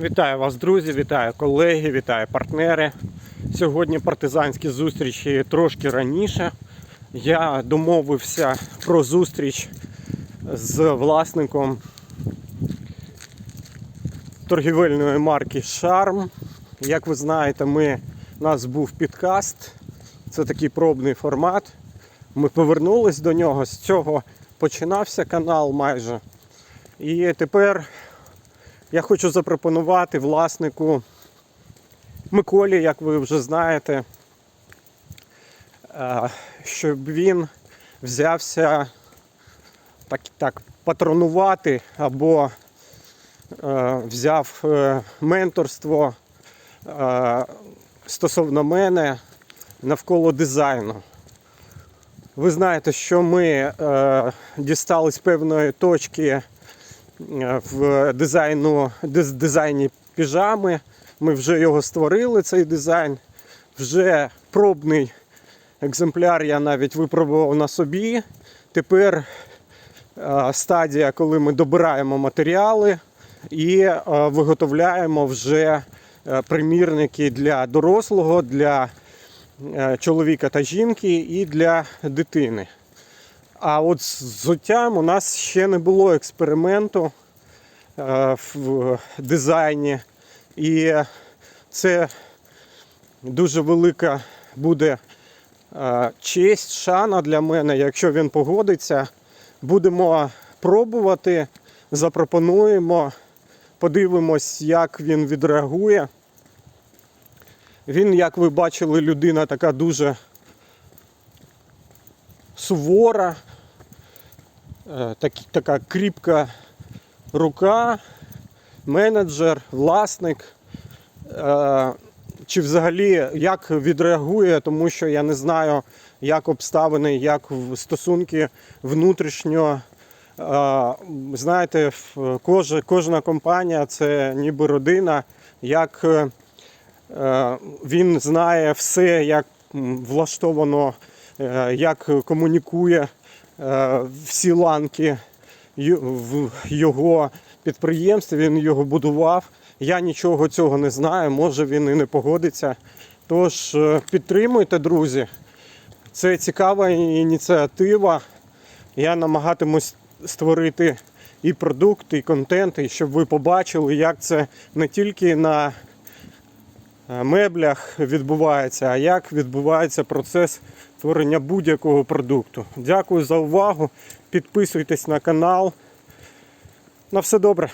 Вітаю вас, друзі, вітаю колеги, вітаю партнери. Сьогодні партизанські зустрічі трошки раніше. Я домовився про зустріч з власником торгівельної марки Шарм. Як ви знаєте, ми, у нас був підкаст. Це такий пробний формат. Ми повернулись до нього. З цього починався канал майже. І тепер я хочу запропонувати власнику Миколі, як ви вже знаєте, е, щоб він взявся так, так патронувати або е, взяв е, менторство стосовно мене навколо дизайну. Ви знаєте, що ми дістались певної точки в дизайну, дизайні піжами. Ми вже його створили, цей дизайн. Вже пробний екземпляр я навіть випробував на собі. Тепер е, стадія, коли ми добираємо матеріали і е, виготовляємо вже е, примірники для дорослого, для е, чоловіка та жінки і для дитини. А от з взуттям у нас ще не було експерименту е, в дизайні. І це дуже велика буде е, честь, шана для мене, якщо він погодиться. Будемо пробувати, запропонуємо, подивимось, як він відреагує. Він, як ви бачили, людина така дуже сувора, так, така кріпка рука, менеджер, власник. Е, Чи взагалі як відреагує, тому що я не знаю, як обставини, як в- стосунки внутрішньо. Е, Знаєте, кожна компанія це ніби родина, як е, Е, Він знає все, як влаштовано, е, як комунікує е, всі ланки в його підприємстві. Він його будував. Я нічого цього не знаю, може він і не погодиться. Тож е, підтримуйте, друзі. Це цікава ініціатива. Я намагатимусь створити і продукт, і контент, і щоб ви побачили, як це не тільки на е, меблях відбувається, а як відбувається процес творення будь-якого продукту. Дякую за увагу. Підписуйтесь на канал. На все добре.